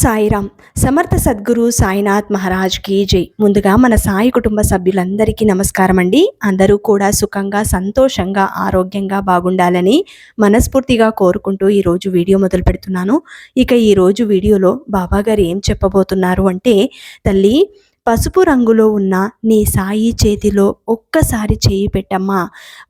సాయిరామ్. సమర్థ సద్గురు సాయినాథ్ మహారాజ్కి జై. ముందుగా మన సాయి కుటుంబ సభ్యులందరికీ నమస్కారం అండి అందరూ కూడా సుఖంగా సంతోషంగా ఆరోగ్యంగా బాగుండాలని మనస్ఫూర్తిగా కోరుకుంటూ ఈరోజు వీడియో మొదలు పెడుతున్నాను. ఇక ఈరోజు వీడియోలో బాబాగారు ఏం చెప్పబోతున్నారు అంటే తల్లి పసుపు రంగులో ఉన్న నీ సాయి చేతిలో ఒక్కసారి చేయి పెట్టమ్మా.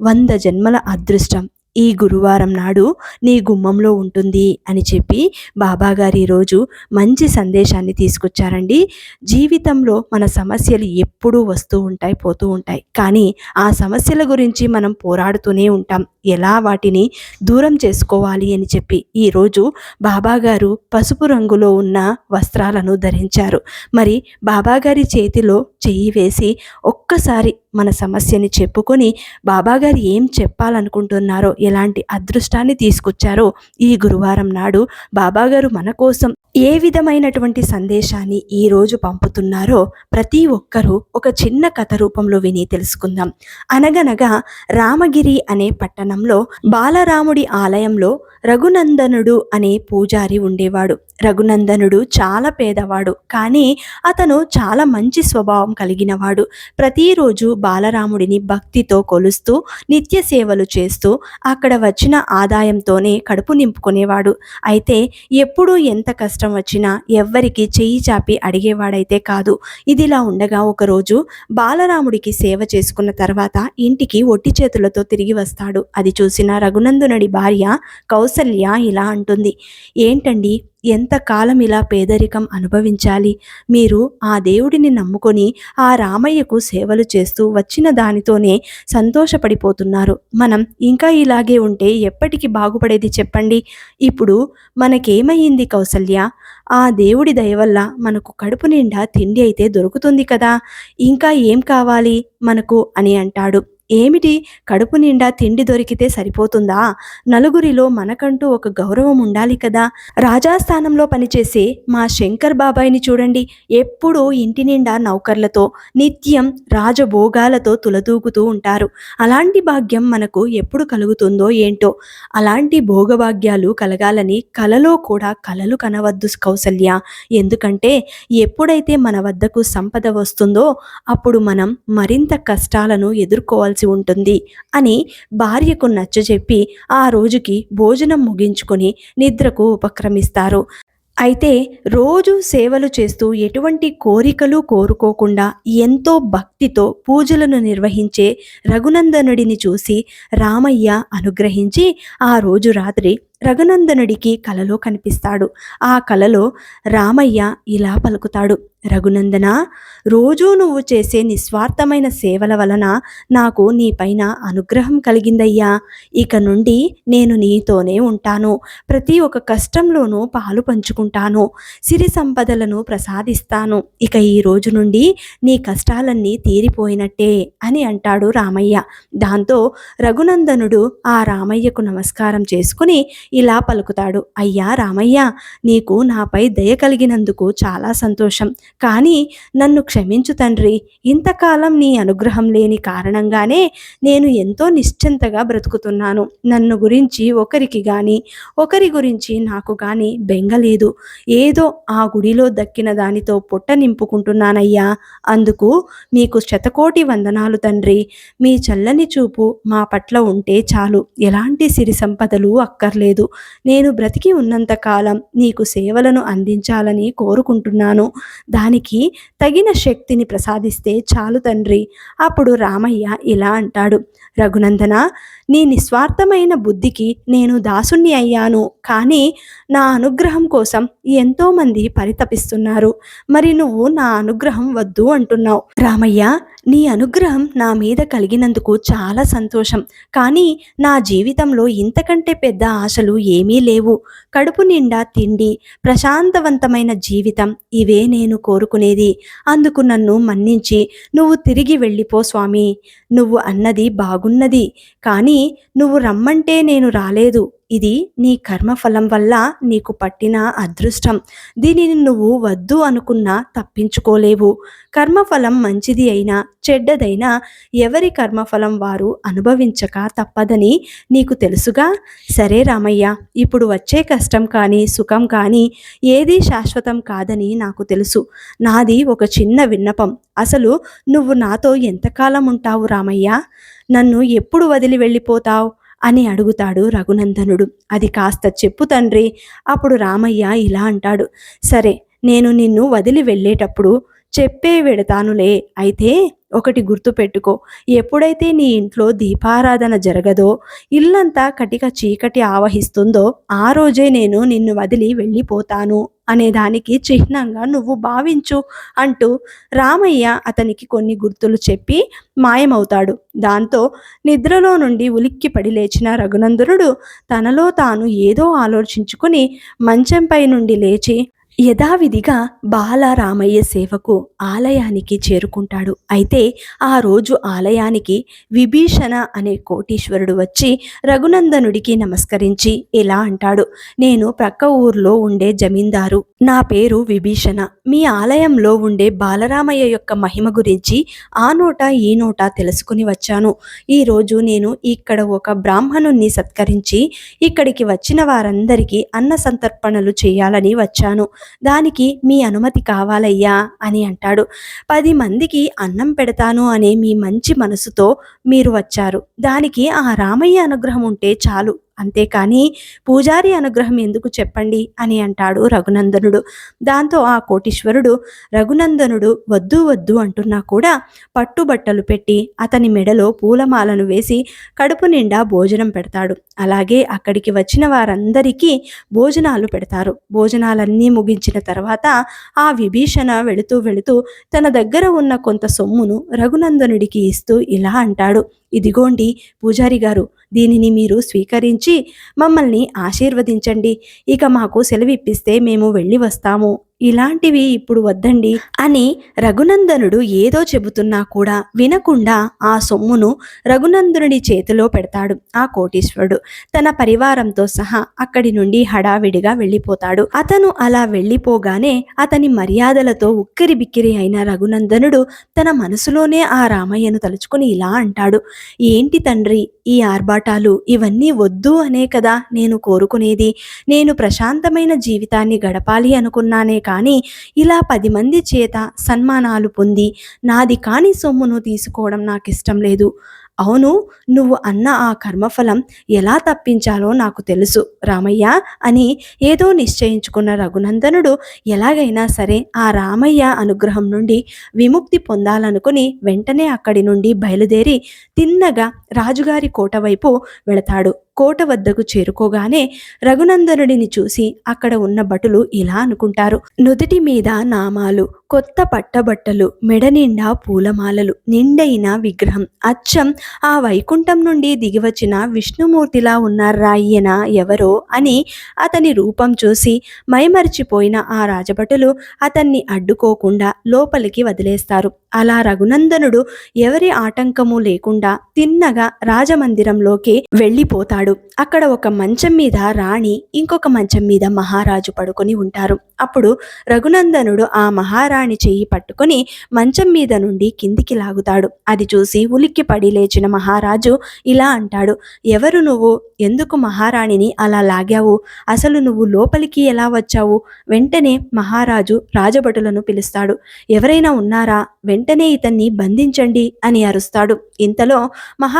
వంద జన్మల అదృష్టం. ఈ గురువారం నాడు నీ గుమ్మంలో ఉంటుంది అని చెప్పి బాబాగారు ఈరోజు మంచి సందేశాన్ని తీసుకొచ్చారండి. జీవితంలో మన సమస్యలు ఎప్పుడూ వస్తూ ఉంటాయి పోతూ ఉంటాయి. కానీ ఆ సమస్యల గురించి మనం పోరాడుతూనే ఉంటాం. ఎలా వాటిని దూరం చేసుకోవాలి అని చెప్పి ఈరోజు బాబాగారు పసుపు రంగులో ఉన్న వస్త్రాలను ధరించారు. మరి బాబాగారి చేతిలో చెయ్యి వేసి ఒక్కసారి మన సమస్యని చెప్పుకొని బాబాగారు ఏం చెప్పాలనుకుంటున్నారో ఎలాంటి అదృష్టాన్ని తీసుకొచ్చారో ఈ గురువారం నాడు బాబాగారు మన కోసం ఏ విధమైనటువంటి సందేశాన్ని ఈరోజు పంపుతున్నారో ప్రతి ఒక్కరూ ఒక చిన్న కథ రూపంలో విని తెలుసుకుందాం. అనగనగా రామగిరి అనే పట్టణంలో బాలరాముడి ఆలయంలో రఘునందనుడు అనే పూజారి ఉండేవాడు. రఘునందనుడు చాలా పేదవాడు కానీ అతను చాలా మంచి స్వభావం కలిగినవాడు. ప్రతిరోజు బాలరాముడిని భక్తితో కొలుస్తూ నిత్య సేవలు చేస్తూ అక్కడ వచ్చిన ఆదాయంతోనే కడుపు నింపుకునేవాడు. అయితే ఎప్పుడూ ఎంత కష్టం వచ్చినా ఎవ్వరికి చెయ్యి చాపి అడిగేవాడైతే కాదు. ఇదిలా ఉండగా ఒకరోజు బాలరాముడికి సేవ చేసుకున్న తర్వాత ఇంటికి ఒట్టి చేతులతో తిరిగి వస్తాడు. అది చూసిన రఘునందనుడి భార్య కౌసల్య ఇలా అంటుంది. ఏంటండి ఎంతకాలం ఇలా పేదరికం అనుభవించాలి? మీరు ఆ దేవుడిని నమ్ముకొని ఆ రామయ్యకు సేవలు చేస్తూ వచ్చిన దానితోనే సంతోషపడిపోతున్నారు. మనం ఇంకా ఇలాగే ఉంటే ఎప్పటికి బాగుపడేది చెప్పండి. ఇప్పుడు మనకేమయ్యింది కౌసల్య? ఆ దేవుడి దయ వల్ల మనకు కడుపు నిండా తిండి అయితే దొరుకుతుంది కదా. ఇంకా ఏం కావాలి మనకు? అని అంటాడు. ఏమిటి? కడుపు నిండా తిండి దొరికితే సరిపోతుందా? నలుగురిలో మనకంటూ ఒక గౌరవం ఉండాలి కదా. రాజాస్థానంలో పనిచేసే మా శంకర్ బాబాయిని చూడండి. ఎప్పుడూ ఇంటి నిండా నౌకర్లతో నిత్యం రాజభోగాలతో తులదూకుతూ ఉంటారు. అలాంటి భాగ్యం మనకు ఎప్పుడు కలుగుతుందో ఏంటో? అలాంటి భోగభాగ్యాలు కలగాలని కలలో కూడా కలలు కనవద్దు కౌసల్య. ఎందుకంటే ఎప్పుడైతే మన వద్దకు సంపద వస్తుందో అప్పుడు మనం మరింత కష్టాలను ఎదుర్కోవాల్సి ఉంటుంది అని భార్యకు నచ్చజెప్పి ఆ రోజుకి భోజనం ముగించుకొని నిద్రకు ఉపక్రమిస్తారు. అయితే రోజు సేవలు చేస్తూ ఎటువంటి కోరికలు కోరుకోకుండా ఎంతో భక్తితో పూజలను నిర్వహించే రఘునందనుడిని చూసి రామయ్య అనుగ్రహించి ఆ రోజు రాత్రి రఘునందనుడికి కలలో కనిపిస్తాడు. ఆ కలలో రామయ్య ఇలా పలుకుతాడు. రఘునందన రోజూ నువ్వు చేసే నిస్వార్థమైన సేవల వలన నాకు నీపైన అనుగ్రహం కలిగిందయ్యా. ఇక నుండి నేను నీతోనే ఉంటాను. ప్రతి ఒక్క కష్టంలోనూ పాలు పంచుకుంటాను. సిరి సంపదలను ప్రసాదిస్తాను. ఇక ఈ రోజు నుండి నీ కష్టాలన్నీ తీరిపోయినట్టే అని అంటాడు రామయ్య. దాంతో రఘునందనుడు ఆ రామయ్యకు నమస్కారం చేసుకుని ఇలా పలుకుతాడు. అయ్యా రామయ్య నీకు నాపై దయ కలిగినందుకు చాలా సంతోషం. కానీ నన్ను క్షమించు తండ్రి. ఇంతకాలం నీ అనుగ్రహం లేని కారణంగానే నేను ఎంతో నిశ్చింతగా బ్రతుకుతున్నాను. నన్ను గురించి ఒకరికి కానీ ఒకరి గురించి నాకు కానీ బెంగలేదు ఏదో ఆ గుడిలో దక్కిన దానితో పొట్ట నింపుకుంటున్నానయ్యా. అందుకు మీకు శతకోటి వందనాలు తండ్రి. మీ చల్లని చూపు మా పట్ల ఉంటే చాలు. ఎలాంటి సిరి సంపదలు అక్కర్లేదు. నేను బ్రతికి ఉన్నంతకాలం నీకు సేవలను అందించాలని కోరుకుంటున్నాను. దానికి తగిన శక్తిని ప్రసాదిస్తే చాలు తండ్రి. అప్పుడు రామయ్య ఇలా అంటాడు. రఘునందన నీ నిస్వార్థమైన బుద్ధికి నేను దాసుణ్ణి అయ్యాను. కానీ నా అనుగ్రహం కోసం ఎంతోమంది పరితపిస్తున్నారు. మరి నువ్వు నా అనుగ్రహం వద్దు అంటున్నావు. రామయ్య నీ అనుగ్రహం నా మీద కలిగినందుకు చాలా సంతోషం. కానీ నా జీవితంలో ఇంతకంటే పెద్ద ఆశలు ఏమీ లేవు. కడుపు నిండా తిండి ప్రశాంతవంతమైన జీవితం ఇవే నేను కోరుకునేది. అందుకు నన్ను మన్నించి నువ్వు తిరిగి వెళ్ళిపో స్వామి. నువ్వు అన్నది బాగున్నది. కానీ నువ్వు రమ్మంటే నేను రాలేదు. ఇది నీ కర్మఫలం వల్ల నీకు పట్టిన అదృష్టం. దీనిని నువ్వు వద్దు అనుకున్నా తప్పించుకోలేవు. కర్మఫలం మంచిది అయినా చెడ్డదైనా ఎవరి కర్మఫలం వారు అనుభవించక తప్పదని నీకు తెలుసుగా? సరే రామయ్య ఇప్పుడు వచ్చే కష్టం కానీ సుఖం కానీ ఏదీ శాశ్వతం కాదని నాకు తెలుసు. నాది ఒక చిన్న విన్నపం. అసలు నువ్వు నాతో ఎంతకాలం ఉంటావు రామయ్య? నన్ను ఎప్పుడు వదిలి వెళ్ళిపోతావు? అని అడుగుతాడు రఘునందనుడు. అది కాస్త చెప్పు తండ్రి. అప్పుడు రామయ్య ఇలా అంటాడు. సరే నేను నిన్ను వదిలి వెళ్ళేటప్పుడు చెప్పే వెడతానులే. అయితే ఒకటి గుర్తుపెట్టుకో ఎప్పుడైతే నీ ఇంట్లో దీపారాధన జరగదో ఇల్లంతా కటిక చీకటి ఆవహిస్తుందో ఆ రోజే నేను నిన్ను వదిలి వెళ్ళిపోతాను అనే దానికి చిహ్నంగా నువ్వు భావించు అంటూ రామయ్య అతనికి కొన్ని గుర్తులు చెప్పి మాయమవుతాడు. దాంతో నిద్రలో నుండి ఉలిక్కిపడి లేచిన రఘునందనుడు తనలో తాను ఏదో ఆలోచించుకుని మంచంపై నుండి లేచి యథావిధిగా బాలరామయ్య సేవకు ఆలయానికి చేరుకుంటాడు. అయితే ఆ రోజు ఆలయానికి విభీషణ అనే కోటీశ్వరుడు వచ్చి రఘునందనుడికి నమస్కరించి ఇలా అంటాడు? నేను ప్రక్క ఊర్లో ఉండే జమీందారు. నా పేరు విభీషణ. మీ ఆలయంలో ఉండే బాలరామయ్య యొక్క మహిమ గురించి ఆ నోట ఈ నోట తెలుసుకుని వచ్చాను. ఈరోజు నేను ఇక్కడ ఒక బ్రాహ్మణుణ్ణి సత్కరించి ఇక్కడికి వచ్చిన వారందరికీ అన్న సంతర్పణలు చేయాలని వచ్చాను. దానికి మీ అనుమతి కావాలయ్యా అని అంటాడు. పది మందికి అన్నం పెడతాను అనే మీ మంచి మనసుతో మీరు వచ్చారు. దానికి ఆ రామయ్య అనుగ్రహం ఉంటే చాలు. అంతేకాని పూజారి అనుగ్రహం ఎందుకు చెప్పండి అని అంటాడు రఘునందనుడు. దాంతో ఆ కోటీశ్వరుడు రఘునందనుడు వద్దు వద్దు అంటున్నా కూడా పట్టుబట్టలు పెట్టి అతని మెడలో పూలమాలను వేసి కడుపు నిండా భోజనం పెడతాడు. అలాగే అక్కడికి వచ్చిన వారందరికీ భోజనాలు పెడతారు. భోజనాలన్నీ ముగించిన తర్వాత ఆ విభీషణ వెళుతూ వెళుతూ తన దగ్గర ఉన్న కొంత సొమ్మును రఘునందనుడికి ఇస్తూ ఇలా అంటాడు. ఇదిగోండి పూజారి గారు దీనిని మీరు స్వీకరించి మమ్మల్ని ఆశీర్వదించండి. ఇక మాకు సెలవిప్పిస్తే మేము వెళ్ళి వస్తాము. ఇలాంటివి ఇప్పుడు వద్దండి అని రఘునందనుడు ఏదో చెబుతున్నా కూడా వినకుండా ఆ సొమ్మును రఘునందనుడి చేతిలో పెడతాడు ఆ కోటీశ్వరుడు. తన పరివారంతో సహా అక్కడి నుండి హడావిడిగా వెళ్ళిపోతాడు. అతను అలా వెళ్ళిపోగానే అతని మర్యాదలతో ఉక్కిరి బిక్కిరి అయిన రఘునందనుడు తన మనసులోనే ఆ రామయ్యను తలుచుకుని ఇలా అంటాడు. ఏంటి తండ్రి ఈ ఆర్భాటాలు ఇవన్నీ వద్దు అనే కదా నేను కోరుకునేది. నేను ప్రశాంతమైన జీవితాన్ని గడపాలి అనుకున్నానే కానీ ఇలా పది మంది చేత సన్మానాలు పొంది నాది కాని సొమ్మును తీసుకోవడం నాకు ఇష్టం లేదు. అవును నువ్వు అన్న ఆ కర్మఫలం ఎలా తప్పించాలో నాకు తెలుసు. రామయ్య అని ఏదో నిశ్చయించుకున్న రఘునందనుడు ఎలాగైనా సరే ఆ రామయ్య అనుగ్రహం నుండి విముక్తి పొందాలనుకుని వెంటనే అక్కడి నుండి బయలుదేరి తిన్నగా రాజుగారి కోట వైపు వెళతాడు. కోట వద్దకు చేరుకోగానే రఘునందనుడిని చూసి అక్కడ ఉన్న భటులు ఇలా అనుకుంటారు. నుదుటి మీద నామాలు కొత్త పట్టబట్టలు మెడ నిండా పూలమాలలు నిండైన విగ్రహం అచ్చం ఆ వైకుంఠం నుండి దిగివచ్చిన విష్ణుమూర్తిలా ఉన్న ఎవరో అని అతని రూపం చూసి మైమరిచిపోయిన ఆ రాజభటులు అతన్ని అడ్డుకోకుండా లోపలికి వదిలేస్తారు. అలా రఘునందనుడు ఎవరి ఆటంకము లేకుండా తిన్నగా రాజమందిరంలోకి వెళ్ళిపోతాడు. అక్కడ ఒక మంచం మీద రాణి ఇంకొక మంచం మీద మహారాజు పడుకొని ఉంటారు. అప్పుడు రఘునందనుడు ఆ మహారాణి చెయ్యి పట్టుకొని మంచం మీద నుండి కిందికి లాగుతాడు. అది చూసి ఉలిక్కి పడి లేచిన మహారాజు ఇలా అంటాడు ఎవరు నువ్వు? ఎందుకు మహారాణిని అలా లాగావు? అసలు నువ్వు లోపలికి ఎలా వచ్చావు? వెంటనే మహారాజు రాజభటులను పిలుస్తాడు ఎవరైనా ఉన్నారా? వెంటనే ఇతన్ని బంధించండి అని అరుస్తాడు. ఇంతలో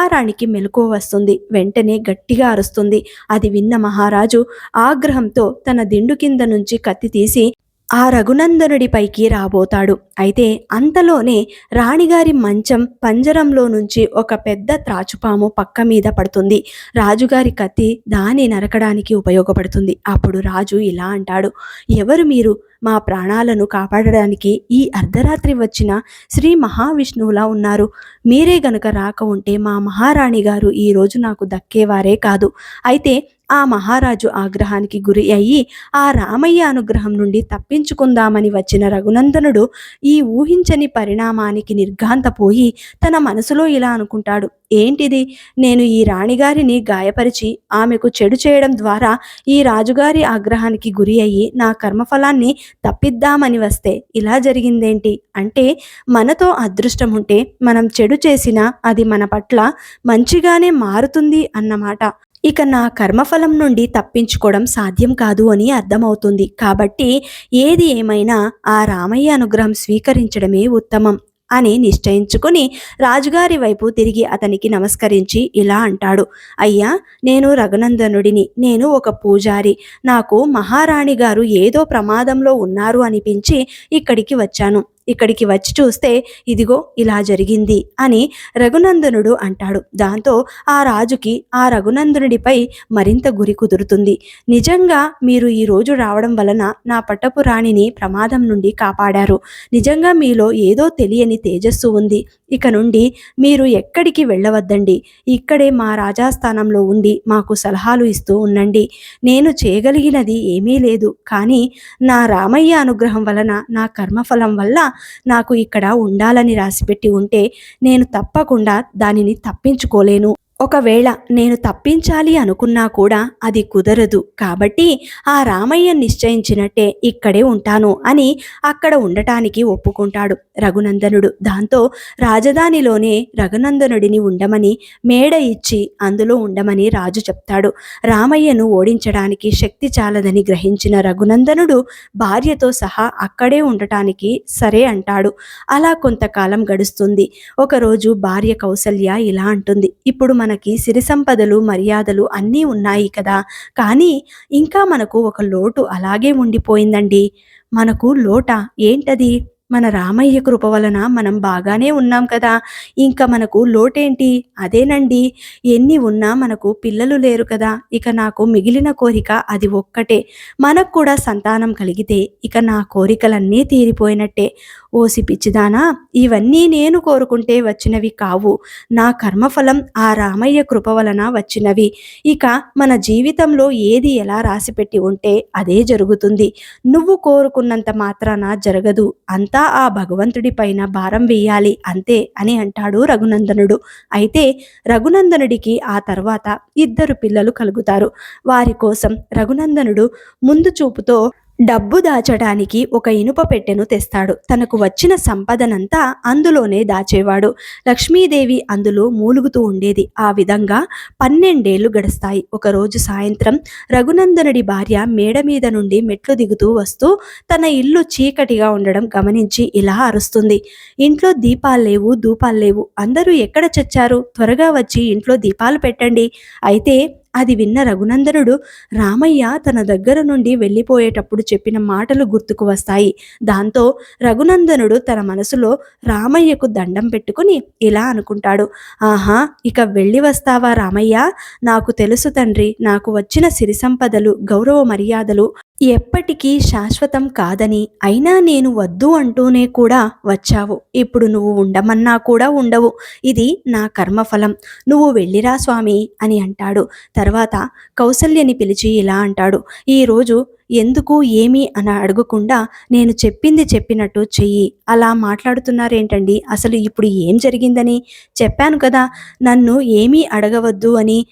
మహారాణికి మెలకు వస్తుంది. వెంటనే గట్టిగా అరుస్తుంది. అది విన్న మహారాజు ఆగ్రహంతో తన దిండు కింద నుంచి కత్తి తీసి ఆ రఘునందనుడిపైకి రాబోతాడు. అయితే అంతలోనే రాణిగారి మంచం పంజరంలో నుంచి ఒక పెద్ద త్రాచుపాము పక్క మీద పడుతుంది. రాజుగారి కత్తి దాన్ని నరకడానికి ఉపయోగపడుతుంది. అప్పుడు రాజు ఇలా అంటాడు. ఎవరు మీరు? మా ప్రాణాలను కాపాడడానికి ఈ అర్ధరాత్రి వచ్చిన శ్రీ మహావిష్ణువులా ఉన్నారు. మీరే గనుక రాక ఉంటే మా మహారాణి గారు ఈరోజు నాకు దక్కేవారే కాదు. అయితే ఆ మహారాజు ఆగ్రహానికి గురి అయ్యి ఆ రామయ్య అనుగ్రహం నుండి తప్పించుకుందామని వచ్చిన రఘునందనుడు ఈ ఊహించని పరిణామానికి నిర్ఘాంతపోయి తన మనసులో ఇలా అనుకుంటాడు. ఏంటిది? నేను ఈ రాణిగారిని గాయపరిచి ఆమెకు చెడు చేయడం ద్వారా ఈ రాజుగారి ఆగ్రహానికి గురి అయ్యి నా కర్మఫలాన్ని తప్పిద్దామని వస్తే ఇలా జరిగిందేంటి? అంటే మనతో అదృష్టం ఉంటే మనం చెడు చేసినా అది మన పట్ల మంచిగానే మారుతుంది అన్నమాట. ఇక నా కర్మఫలం నుండి తప్పించుకోవడం సాధ్యం కాదు అని అర్థమవుతుంది. కాబట్టి ఏది ఏమైనా ఆ రామయ్య అనుగ్రహం స్వీకరించడమే ఉత్తమం అని నిశ్చయించుకుని రాజుగారి వైపు తిరిగి అతనికి నమస్కరించి ఇలా అంటాడు. అయ్యా నేను రఘునందనుడిని నేను ఒక పూజారి. నాకు మహారాణి గారు ఏదో ప్రమాదంలో ఉన్నారు అనిపించి ఇక్కడికి వచ్చాను. ఇక్కడికి వచ్చి చూస్తే ఇదిగో ఇలా జరిగింది అని రఘునందనుడు అంటాడు. దాంతో ఆ రాజుకి ఆ రఘునందనుడిపై మరింత గురి కుదురుతుంది. నిజంగా మీరు ఈ రోజు రావడం వలన నా పట్టపు రాణిని ప్రమాదం నుండి కాపాడారు. నిజంగా మీలో ఏదో తెలియని తేజస్సు ఉంది. ఇక నుండి మీరు ఎక్కడికి వెళ్ళవద్దండి. ఇక్కడే మా రాజాస్థానంలో ఉండి మాకు సలహాలు ఇస్తూ ఉండండి. నేను చేయగలిగినది ఏమీ లేదు. కానీ నా రామయ్య అనుగ్రహం వలన నా కర్మఫలం వల్ల నాకు ఇక్కడ ఉండాలని రాసిపెట్టి ఉంటే నేను తప్పకుండా దానిని తప్పించుకోలేను. ఒకవేళ నేను తప్పించాలి అనుకున్నా కూడా అది కుదరదు కాబట్టి ఆ రామయ్య నిశ్చయించినట్టే ఇక్కడే ఉంటాను అని అక్కడ ఉండటానికి ఒప్పుకుంటాడు. రఘునందనుడు దాంతో రాజధానిలోనే రఘునందనుడిని ఉండమని మేడ ఇచ్చి అందులో ఉండమని రాజు చెప్తాడు. రామయ్యను ఓడించడానికి శక్తి చాలదని గ్రహించిన రఘునందనుడు భార్యతో సహా అక్కడే ఉండటానికి సరే అంటాడు. అలా కొంతకాలం గడుస్తుంది. ఒకరోజు భార్య కౌసల్య ఇలా అంటుంది. ఇప్పుడు మనకి సిరి సంపదలు మర్యాదలు అన్నీ ఉన్నాయి కదా. కానీ ఇంకా మనకు ఒక లోటు అలాగే ఉండిపోయిందండి. మనకు లోట ఏంటది? మన రామయ్య కృప వలన మనం బాగానే ఉన్నాం కదా. ఇంకా మనకు లోటేంటి? అదేనండి. ఎన్ని ఉన్నా మనకు పిల్లలు లేరు కదా. ఇక నాకు మిగిలిన కోరిక అది ఒక్కటే. మనకు కూడా సంతానం కలిగితే ఇక నా కోరికలన్నీ తీరిపోయినట్టే. ఓసి పిచ్చిదానా ఇవన్నీ నేను కోరుకుంటే వచ్చినవి కావు. నా కర్మఫలం ఆ రామయ్య కృప వలన వచ్చినవి. ఇక మన జీవితంలో ఏది ఎలా రాసిపెట్టి ఉంటే అదే జరుగుతుంది. నువ్వు కోరుకున్నంత మాత్రాన జరగదు. అంత ఆ భగవంతుడి పైన భారం వేయాలి అంతే అని అంటాడు రఘునందనుడు. అయితే రఘునందనుడికి ఆ తర్వాత ఇద్దరు పిల్లలు కలుగుతారు. వారి కోసం రఘునందనుడు ముందు చూపుతో డబ్బు దాచడానికి ఒక ఇనుప పెట్టెను తెస్తాడు. తనకు వచ్చిన సంపదనంతా అందులోనే దాచేవాడు. లక్ష్మీదేవి అందులో మూలుగుతూ ఉండేది. ఆ విధంగా పన్నెండేళ్ళు గడుస్తాయి. ఒకరోజు సాయంత్రం రఘునందనుడి భార్య మేడ మీద నుండి మెట్లు దిగుతూ వస్తూ తన ఇల్లు చీకటిగా ఉండడం గమనించి ఇలా అరుస్తుంది. ఇంట్లో దీపాలు లేవు దూపాలు లేవు. అందరూ ఎక్కడ చచ్చారు? త్వరగా వచ్చి ఇంట్లో దీపాలు పెట్టండి. అయితే అది విన్న రఘునందనుడు రామయ్య తన దగ్గర నుండి వెళ్ళిపోయేటప్పుడు చెప్పిన మాటలు గుర్తుకు వస్తాయి. దాంతో రఘునందనుడు తన మనసులో రామయ్యకు దండం పెట్టుకుని ఇలా అనుకుంటాడు. ఆహా ఇక వెళ్ళి వస్తావా రామయ్య? నాకు తెలుసు తండ్రి నాకు వచ్చిన సిరి సంపదలు గౌరవ మర్యాదలు ఎప్పటికీ శాశ్వతం కాదని అయినా నేను వద్దు అంటూనే కూడా వచ్చావు. ఇప్పుడు నువ్వు ఉండమన్నా కూడా ఉండవు. ఇది నా కర్మఫలం. నువ్వు వెళ్ళిరా స్వామి అని అంటాడు. తర్వాత కౌసల్యని పిలిచి ఇలా అంటాడు. ఈరోజు ఎందుకు ఏమి అని అడగకుండా నేను చెప్పింది చెప్పినట్టు చెయ్యి. అలా మాట్లాడుతున్నారేంటండి? అసలు ఇప్పుడు ఏం జరిగిందని? చెప్పాను కదా. నన్ను ఏమీ అడగవద్దు అని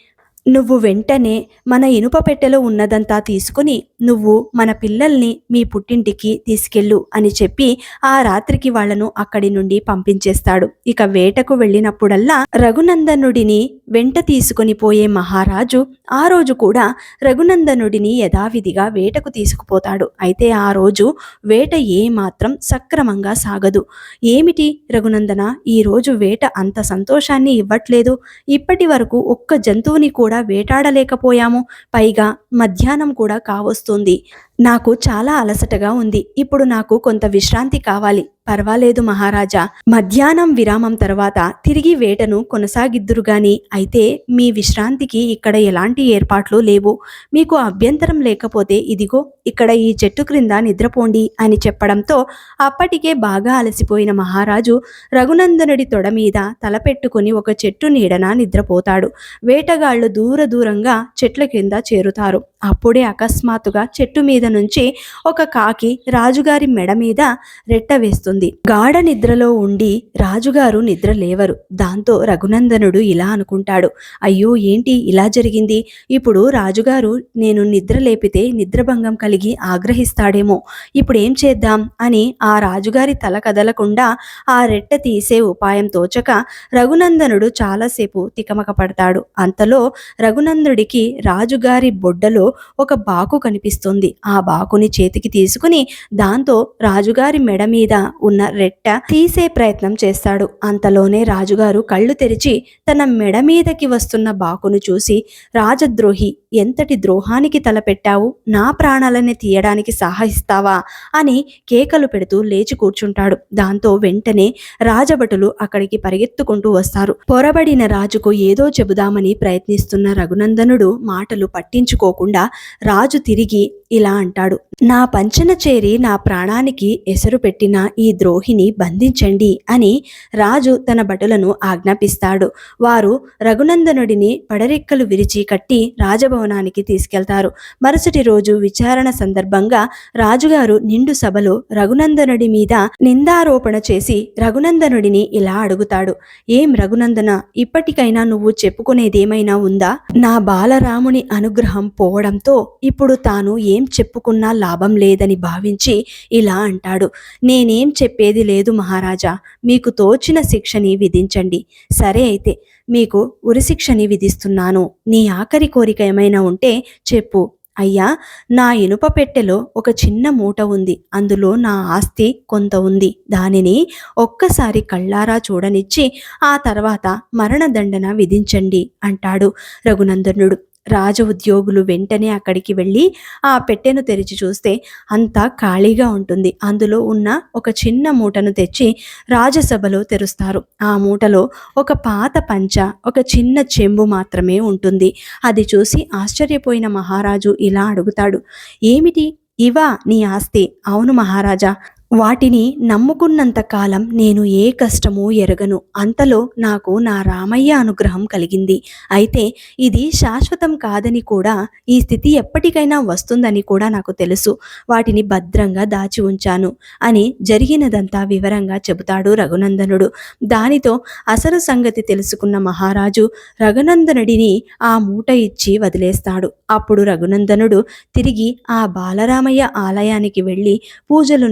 నువ్వు వెంటనే మన ఇనుప పెట్టెలో ఉన్నదంతా తీసుకుని నువ్వు మన పిల్లల్ని మీ పుట్టింటికి తీసుకెళ్ళు అని చెప్పి ఆ రాత్రికి వాళ్ళను అక్కడి నుండి పంపించేస్తాడు. ఇక వేటకు వెళ్ళినప్పుడల్లా రఘునందనుడిని వెంట తీసుకుని పోయే మహారాజు ఆ రోజు కూడా రఘునందనుడిని యథావిధిగా వేటకు తీసుకుపోతాడు. అయితే ఆ రోజు వేట ఏమాత్రం సక్రమంగా సాగదు. ఏమిటి రఘునందన? ఈ రోజు వేట అంత సంతోషాన్ని ఇవ్వట్లేదు. ఇప్పటి వరకు ఒక్క జంతువుని కూడా వేటాడలేకపోయాము. పైగా మధ్యాహ్నం కూడా కావస్తుంది. నాకు చాలా అలసటగా ఉంది. ఇప్పుడు నాకు కొంత విశ్రాంతి కావాలి. పర్వాలేదు మహారాజా. మధ్యాహ్నం విరామం తర్వాత తిరిగి వేటను కొనసాగిద్దురు గాని అయితే మీ విశ్రాంతికి ఇక్కడ ఎలాంటి ఏర్పాట్లు లేవు. మీకు అభ్యంతరం లేకపోతే ఇదిగో ఇక్కడ ఈ చెట్టు క్రింద నిద్రపోండి అని చెప్పడంతో అప్పటికే బాగా అలసిపోయిన మహారాజు రఘునందనుడి తొడ మీద తలపెట్టుకుని ఒక చెట్టు నీడన నిద్రపోతాడు. వేటగాళ్ళు దూర దూరంగా చెట్ల కింద చేరుతారు. అప్పుడే అకస్మాత్తుగా చెట్టు మీద నుంచి ఒక కాకి రాజుగారి మెడ మీద రెట్ట వేస్తుంది. గాఢ నిద్రలో ఉండి రాజుగారు నిద్ర లేవరు. దాంతో రఘునందనుడు ఇలా అనుకుంటాడు. అయ్యో ఏంటి ఇలా జరిగింది? ఇప్పుడు రాజుగారు నేను నిద్ర లేపితే నిద్రభంగం కలిగి ఆగ్రహిస్తాడేమో. ఇప్పుడు ఏం చేద్దాం? అని ఆ రాజుగారి తల కదలకుండా ఆ రెట్ట తీసే ఉపాయం తోచక రఘునందనుడు చాలాసేపు తికమక పడతాడు. అంతలో రఘునందుడికి రాజుగారి బొడ్డలో ఒక బాకు కనిపిస్తుంది. ఆ ఆ బాకుని చేతికి తీసుకుని దాంతో రాజుగారి మెడ మీద ఉన్న రెట్ట తీసే ప్రయత్నం చేస్తాడు. అంతలోనే రాజుగారు కళ్ళు తెరిచి తన మెడ మీదకి వస్తున్న బాకును చూసి రాజద్రోహి ఎంతటి ద్రోహానికి తలపెట్టావు? నా ప్రాణాలని తీయడానికి సాహసిస్తావా అని కేకలు పెడుతూ లేచి కూర్చుంటాడు. దాంతో వెంటనే రాజభటులు అక్కడికి పరిగెత్తుకుంటూ వస్తారు. పొరబడిన రాజుకు ఏదో చెబుదామని ప్రయత్నిస్తున్న రఘునందనుడు మాటలు పట్టించుకోకుండా రాజు తిరిగి ఇలా అంటాడు. నా పంచన చేరి నా ప్రాణానికి ఎసరు పెట్టిన ఈ ద్రోహిని బంధించండి అని రాజు తన భటులను ఆజ్ఞాపిస్తాడు. వారు రఘునందనుడిని పడరెక్కలు విరిచి కట్టి రాజభవనానికి తీసుకెళ్తారు. మరుసటి రోజు విచారణ సందర్భంగా రాజుగారు నిండు సభలో రఘునందనుడి మీద నిందారోపణ చేసి రఘునందనుడిని ఇలా అడుగుతాడు. ఏం రఘునందన ఇప్పటికైనా నువ్వు చెప్పుకునేదేమైనా ఉందా? నా బాలరాముని అనుగ్రహం పోవడంతో ఇప్పుడు తాను ఏం చెప్పుకున్నా లాభం లేదని భావించి ఇలా అంటాడు. నేనేం చెప్పేది లేదు మహారాజా. మీకు తోచిన శిక్షని విధించండి. సరే అయితే మీకు ఉరిశిక్షని విధిస్తున్నాను. నీ ఆఖరి కోరిక ఏమైనా ఉంటే చెప్పు. అయ్యా నా ఇనుప పెట్టెలో ఒక చిన్న మూట ఉంది. అందులో నా ఆస్తి కొంత ఉంది. దానిని ఒక్కసారి కళ్ళారా చూడనిచ్చి ఆ తర్వాత మరణదండన విధించండి అంటాడు రఘునందనుడు. రాజ ఉద్యోగులు వెంటనే అక్కడికి వెళ్ళి ఆ పెట్టెను తెరిచి చూస్తే అంతా ఖాళీగా ఉంటుంది. అందులో ఉన్న ఒక చిన్న మూటను తెచ్చి రాజసభలో తెరుస్తారు. ఆ మూటలో ఒక పాత పంచ ఒక చిన్న చెంబు మాత్రమే ఉంటుంది. అది చూసి ఆశ్చర్యపోయిన మహారాజు ఇలా అడుగుతాడు ఏమిటి? ఇవా నీ ఆస్తి? అవును మహారాజా వాటిని నమ్ముకున్నంత కాలం నేను ఏ కష్టమూ ఎరగను. అంతలో నాకు నా రామయ్య అనుగ్రహం కలిగింది. అయితే ఇది శాశ్వతం కాదని కూడా ఈ స్థితి ఎప్పటికైనా వస్తుందని కూడా నాకు తెలుసు. వాటిని భద్రంగా దాచి ఉంచాను అని జరిగినదంతా వివరంగా చెబుతాడు రఘునందనుడు. దానితో అసలు సంగతి తెలుసుకున్న మహారాజు రఘునందనుడిని ఆ మూట ఇచ్చి వదిలేస్తాడు. అప్పుడు రఘునందనుడు తిరిగి ఆ బాలరామయ్య ఆలయానికి వెళ్ళి పూజలు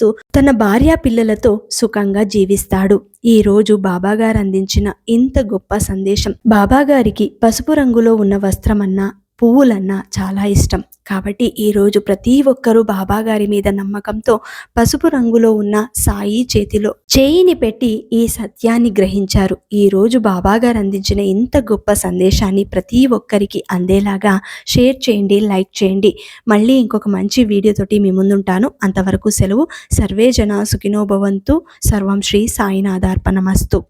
నిర్వహిస్తూ తన భార్యా పిల్లలతో సుఖంగా జీవిస్తాడు. ఈ రోజు బాబాగారు అందించిన ఇంత గొప్ప సందేశం బాబాగారికి పసుపు రంగులో ఉన్న వస్త్రమన్నా పువ్వులన్నా చాలా ఇష్టం. కాబట్టి ఈరోజు ప్రతి ఒక్కరూ బాబాగారి మీద నమ్మకంతో పసుపు రంగులో ఉన్న సాయి చేతిలో చేయిని పెట్టి ఈ సత్యాన్ని గ్రహించారు. ఈ రోజు బాబాగారు అందించిన ఇంత గొప్ప సందేశాన్ని ప్రతి ఒక్కరికి అందేలాగా షేర్ చేయండి లైక్ చేయండి. మళ్ళీ ఇంకొక మంచి వీడియోతోటి మీ ముందుంటాను. అంతవరకు సెలవు. సర్వే జన సుఖినోభవంతు సర్వం శ్రీ సాయినాథార్పణమస్తు.